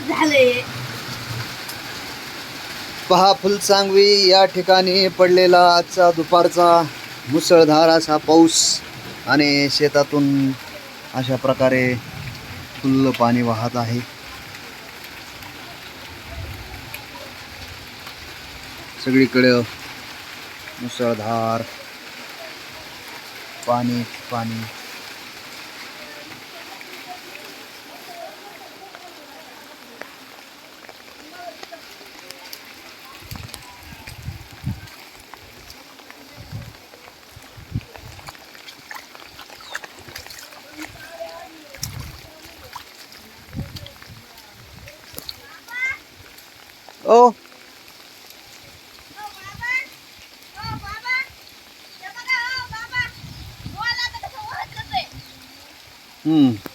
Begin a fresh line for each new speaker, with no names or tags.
झालंय
पहा फुलसांगवी या ठिकाणी पडलेला आजचा दुपारचा मुसळधार असा पाऊस आणि शेतातून अशा प्रकारे फुल्ल पाणी वाहत आहे. सगळीकडे मुसळधार पाणी पाणी. ઓ. હમ.